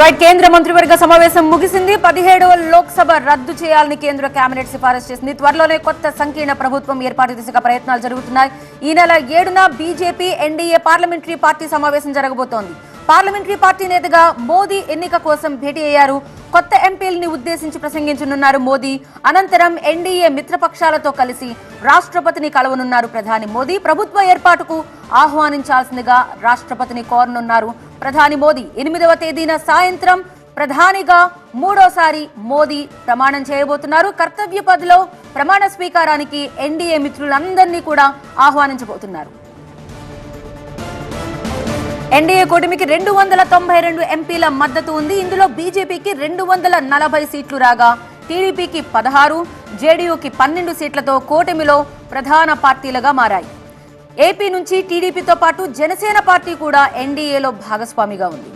Right కేంద్ర మంత్రివర్గ సమావేశం ముగిసింది. పదిహేడవ లోక్సభ రద్దు చేయాలని కేంద్ర కేబినెట్ సిఫారసు చేసింది. త్వరలోనే కొత్త సంకీర్ణ ప్రభుత్వం ఏర్పాటు దిశగా ప్రయత్నాలు జరుగుతున్నాయి. ఈ నెల ఏడున బీజేపీ ఎన్డీఏ పార్లమెంటరీ పార్టీ సమావేశం జరగబోతోంది. పార్లమెంటరీ పార్టీ నేతగా మోదీ ఎన్నిక కోసం భేటీ అయ్యారు. కొత్త ఎంపీలని ఉద్దేశించి ప్రసంగించనున్నారు మోదీ. అనంతరం ఎన్డీఏ మిత్రపక్షాలతో కలిసి రాష్ట్రపతిని కలవనున్నారు ప్రధాని మోదీ. ప్రభుత్వ ఏర్పాటుకు ఆహ్వానించాల్సిందిగా రాష్ట్రపతిని కోరనున్నారు ప్రధాని మోదీ. ఎనిమిదవ తేదీన సాయంత్రం ప్రధానిగా మూడోసారి మోదీ ప్రమాణం చేయబోతున్నారు. కర్తవ్య పదిలో ప్రమాణ స్వీకారానికి ఎన్డీఏ మిత్రులందరినీ కూడా ఆహ్వానించబోతున్నారు. ఎన్డీఏ కూటమికి రెండు వందల తొంభై రెండు ఎంపీల మద్దతు ఉంది. ఇందులో బీజేపీకి రెండు వందల నలభై సీట్లు రాగా టీడీపీకి పదహారు జేడీయూకి పన్నెండు సీట్లతో కూటమిలో ప్రధాన పార్టీలుగా మారాయి. ఏపీ నుంచి టీడీపీతో పాటు జనసేన పార్టీ కూడా ఎన్డీఏలో భాగస్వామిగా ఉంది.